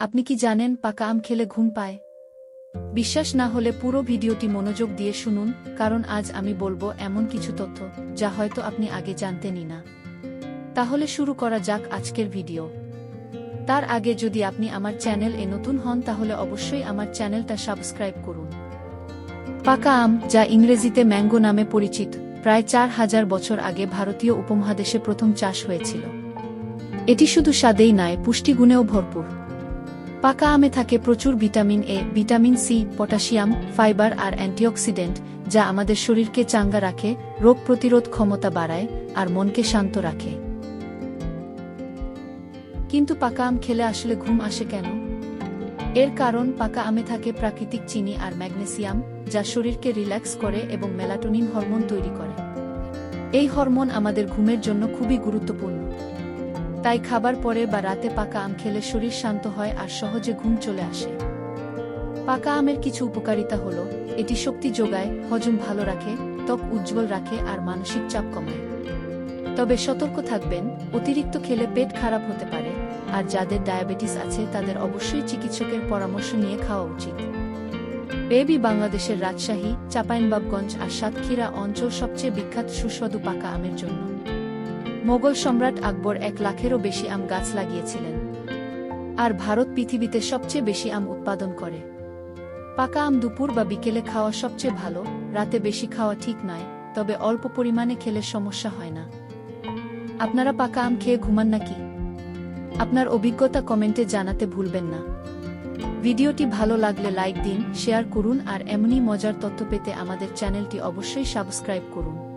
আপনি কি জানেন পাকা আম খেলে ঘুম পায়? বিশ্বাস না হলে পুরো ভিডিওটি মনোযোগ দিয়ে শুনুন, কারণ আজ আমি বলব এমন কিছু তথ্য, যা হয়তো আপনি আগে জানতেনই না। তাহলে শুরু করা যাক আজকের ভিডিও। তার আগে যদি আপনি আমার চ্যানেল এ নতুন হন, তাহলে অবশ্যই আমার চ্যানেলটা সাবস্ক্রাইব করুন। পাকা আম, যা ইংরেজিতে ম্যাঙ্গো নামে পরিচিত, প্রায় চার হাজার বছর আগে ভারতীয় উপমহাদেশে প্রথম চাষ হয়েছিল। এটি শুধু স্বাদেই নয়, পুষ্টিগুণেও ভরপুর। পাকা আমে থাকে প্রচুর vitamin A, vitamin C, potassium, fibre R antioxidant, যা আমাদের শরীরকে চাঙ্গা রাখে, রোগ প্রতিরোধ ক্ষমতা বাড়ায়, আর মনকে শান্ত রাখে। কিন্তু পাকা আম খেলে আসলে ঘুম আসে কেন? এর কারণ পাকা আমে থাকে প্রাকৃতিক চিনি আর ম্যাগনেসিয়াম, যা শরীরকে রিল্যাক্স করে এবং মেলাটোনিন হরমোন তৈরি করে। এই হরমোন আমাদের ঘুমের জন্য খুবই গুরুত্বপূর্ণ। তাই খাবার পরে বা রাতে পাকা আম খেলে শরীর শান্ত হয় আর সহজে ঘুম চলে আসে। পাকা আমের কিছু উপকারিতা হল, এটি শক্তি যোগায়, হজম ভালো রাখে, ত্বক উজ্জ্বল রাখে আর মানসিক চাপ কমায় তবে সতর্ক থাকবেন, অতিরিক্ত খেলে পেট খারাপ হতে পারে, আর যাদের ডায়াবেটিস আছে তাদের অবশ্যই চিকিৎসকের পরামর্শ নিয়ে খাওয়া উচিত। বেবি বাংলাদেশের রাজশাহী, চাঁপাইনবাবগঞ্জ আর সাতক্ষীরা অঞ্চল সবচেয়ে বিখ্যাত সুস্বাদু পাকা আমের জন্য। মোগল সম্রাট আকবর এক লাখেরও বেশি আম গাছ লাগিয়েছিলেন। আর ভারত পৃথিবীতে সবচেয়ে বেশি আম উৎপাদন করে। পাকা আম দুপুর বা বিকেলে খাওয়া সবচেয়ে ভালো, রাতে বেশি খাওয়া ঠিক নয়, তবে অল্প পরিমাণে খেলে সমস্যা হয় না। আপনারা পাকা আম খেয়ে ঘুমান নাকি? আপনার অভিজ্ঞতা কমেন্টে জানাতে ভুলবেন না। ভিডিওটি ভালো লাগলে লাইক দিন, শেয়ার করুন আর এমনই মজার তথ্য পেতে আমাদের চ্যানেলটি অবশ্যই সাবস্ক্রাইব করুন।